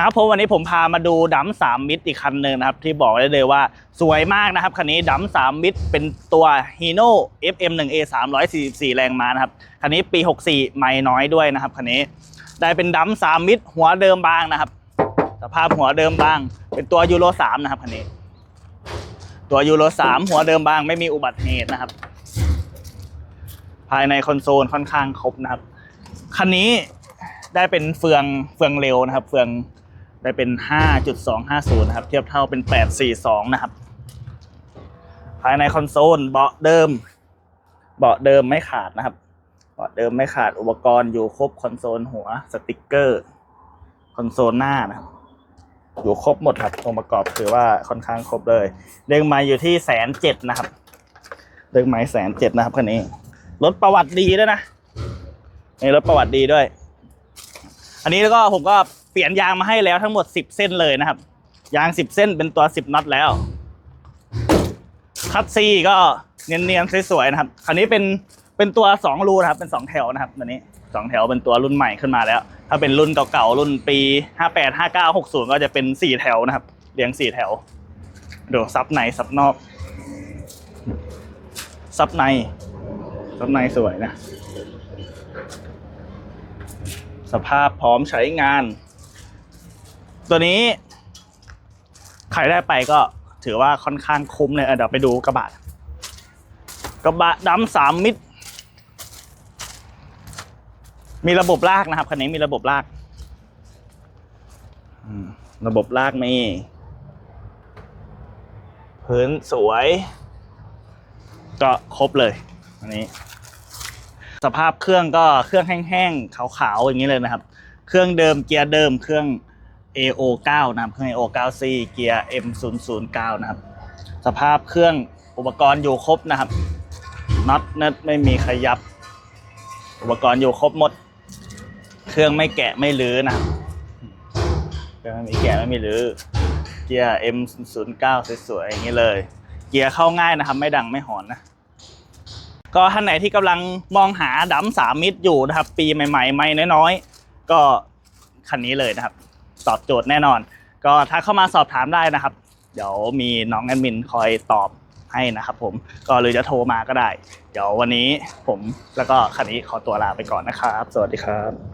ครับผมวันนี้ผมพามาดูดัมสามมิตรอีกคันหนึ่งนะครับ ที่บอกได้เลยว่าสวยมากนะครับ คันนี้ดัมสามมิตรเป็นตัว Hino FM1A 344 แรงม้านะครับ คันนี้ปี 64 ไม่น้อยด้วยนะครับ คันนี้ได้เป็นดัมสามมิตรหัวเดิมบางนะครับ สภาพหัวเดิมบาง เป็นตัวยูโร3นะครับคันนี้ ตัวยูโร3หัวเดิมบางไม่มีอุบัติเหตุนะครับ ภายในคอนโซลค่อนข้างครบนะครับคันนี้ได้เป็นเฟืองเฟืองเร็วนะครับ เฟือง ได้เป็น 5.250 นะครับ เทียบเท่าเป็น 842 นะครับ ภายในคอนโซลเบาะเดิม เบาะเดิมไม่ขาดนะครับ เบาะเดิมไม่ขาดอุปกรณ์อยู่ครบคอนโซลหัวสติกเกอร์ คอนโซลหน้านะครับ อยู่ครบหมดครับองค์ประกอบถือว่าค่อนข้างครบเลยเด้งมาอยู่ที่แสนเจ็ดนะครับเด้งไม้แสนเจ็ดนะครับคันนี้รถประวัติดีด้วยนะนี่รถประวัติดีด้วย อันนี้แล้วก็ผมก็ เปลี่ยนยางมาให้แล้วทั้งหมด 10 เส้นเลยนะครับ ยาง 10 เส้นเป็นตัว 10น็อตแล้วคัตซีก็เนียนๆสวยๆนะครับคันนี้เป็นเป็นตัว 2 รูนะครับเป็น 2 แถวนะครับตัวนี้ 2 แถวเป็นตัวรุ่นใหม่ขึ้นมาแล้ว ถ้าเป็นรุ่นเก่าๆรุ่นปี 58 59 60 ก็จะเป็น 4 แถวนะครับเรียง 4 แถวดูซับในซับนอกซับในซับในสวยนะ สภาพพร้อมใช้งาน ตัวนี้ใครได้ไปก็ถือว่าค่อนข้างคุ้มเลยเดี๋ยวไปดูกระบะกระบะดำสามมิตร มีระบบลากนะครับคันนี้มีระบบลากระบบลากมีพื้นสวย ก็ครบเลยอันนี้ สภาพเครื่องก็เครื่องแห้งๆขาวๆอย่างนี้เลยนะครับ เครื่องเดิมเกียร์เดิมเครื่อง AO9 นะครับเครื่อง AO9C เกียร์ M009 นะครับ สภาพเครื่องอุปกรณ์อยู่ครบนะครับน็อตเน็ตไม่มีขยับ อุปกรณ์อยู่ครบหมด เครื่องไม่แกะไม่รื้อนะครับเครื่องไม่มีแกะไม่มีรื้อเกียร์ M09 สวยๆอย่างนี้เลย เกียร์เข้าง่ายนะครับ ไม่ดังไม่หอนนะ ก็ท่านไหนที่กำลังมองหาดัมสามมิตรอยู่นะครับ ปีใหม่ ๆ ไม่น้อยๆก็คันนี้เลยนะครับ ตอบโจทย์แน่นอน ก็ถ้าเข้ามาสอบถามได้นะครับ เดี๋ยวมีน้องแอดมินคอยตอบให้นะครับผมก็หรือจะโทรมาก็ได้ เดี๋ยววันนี้ผมแล้วก็คันนี้ขอตัวลาไปก่อนนะครับ สวัสดีครับ